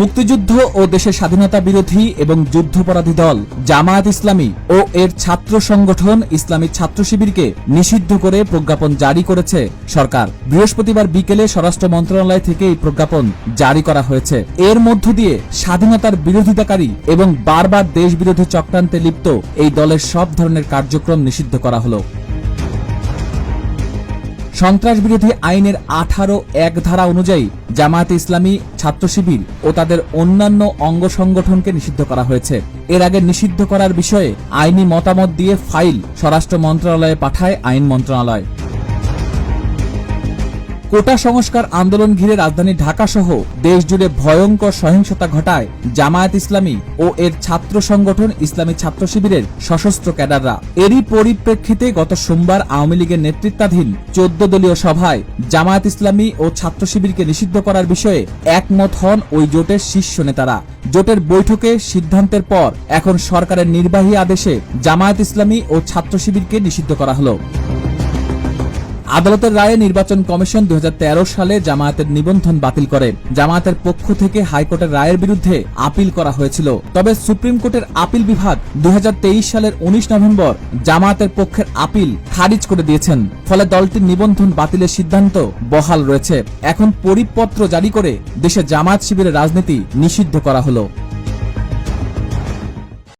মুক্তিযুদ্ধ ও দেশের স্বাধীনতা বিরোধী এবং যুদ্ধপরাধী দল, জামায়াত ইসলামী ও এর ছাত্র সংগঠন ইসলামী ছাত্র শিবিরকে নিষিদ্ধ করে প্রজ্ঞাপন জারি করেছে সরকার। বৃহস্পতিবার বিকেলে স্বরাষ্ট্র মন্ত্রণালয় থেকে এই প্রজ্ঞাপন জারি করা হয়েছে। এর মধ্য দিয়ে স্বাধীনতার বিরোধিতাকারী এবং বারবার দেশ বিরোধী চক্রান্তে লিপ্ত এই দলের সব ধরনের কার্যক্রম নিষিদ্ধ করা হলো। সন্ত্রাস বিরোধী আইনের আঠারো এক ধারা অনুযায়ী জামায়াতে ইসলামী ছাত্র শিবির ও তাদের অন্যান্য অঙ্গ সংগঠনকে নিষিদ্ধ করা হয়েছে। এর আগে নিষিদ্ধ করার বিষয়ে আইনি মতামত দিয়ে ফাইল স্বরাষ্ট্র মন্ত্রণালয়ে পাঠায় আইন মন্ত্রণালয়। কোটা সংস্কার আন্দোলন ঘিরে রাজধানী ঢাকা সহ দেশ জুড়ে ভয়ঙ্কর সহিংসতা ঘটায় জামায়াত ইসলামী ও এর ছাত্র সংগঠন ইসলামী ছাত্র শিবিরের সশস্ত্র ক্যাডাররা। এরই পরিপ্রেক্ষিতে গত সোমবার আওয়ামী লীগের নেতৃত্বাধীন চোদ্দ দলীয় সভায় জামায়াত ইসলামী ও ছাত্র শিবিরকে নিষিদ্ধ করার বিষয়ে একমত হন ওই জোটের শীর্ষ নেতারা। জোটের বৈঠকে সিদ্ধান্তের পর এখন সরকারের নির্বাহী আদেশে জামায়াত ইসলামী ও ছাত্র শিবিরকে নিষিদ্ধ করা হলো। আদালতের রায়ে নির্বাচন কমিশন দু হাজার তেরো সালে জামায়াতের নিবন্ধন বাতিল করে। জামায়াতের পক্ষ থেকে হাইকোর্টের রায়ের বিরুদ্ধে আপিল করা হয়েছিল। তবে সুপ্রিম কোর্টের আপিল বিভাগ দুহাজার তেইশ সালের ১৯ নভেম্বর জামায়াতের পক্ষের আপিল খারিজ করে দিয়েছেন। ফলে দলটির নিবন্ধন বাতিলের সিদ্ধান্ত বহাল রয়েছে। এখন পরিপত্র জারি করে দেশে জামায়াত শিবিরের রাজনীতি নিষিদ্ধ করা হলো।